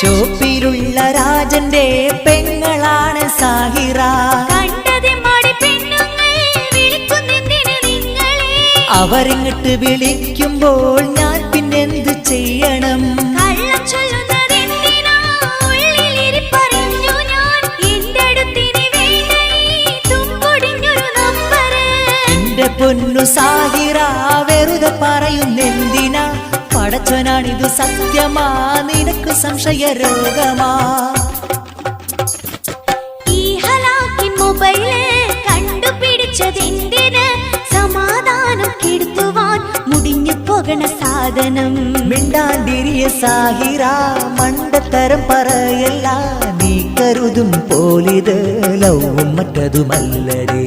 ഷോപ്പിലുള്ള രാജന്റെ പെങ്ങളാണ് സാഹിറ. അവരിങ്ങട്ട് വിളിക്കുമ്പോൾ ഞാൻ പിന്നെന്ത് ചെയ്യണം? എന്റെ പൊന്നു സാഹിറ വെറുതെ പറയുന്നെന്തിനാ പടച്ചവനാണിത് സത്യമാ നിനക്ക് സംശയ രോഗമാ. ഈ ഹലാക്കി മൊബൈൽ കണ്ടുപിടിച്ചതെന്തിന്? സമാധാനം കെടുത്തുവാൻ മുടിഞ്ഞു പോകണ സാധനം. മിണ്ടാണ്ടിരിയ സാഹിറ മണ്ടത്തരം പറയല്ല നീ കരുതും പോലിത് ലവും മറ്റതുമല്ലടേ.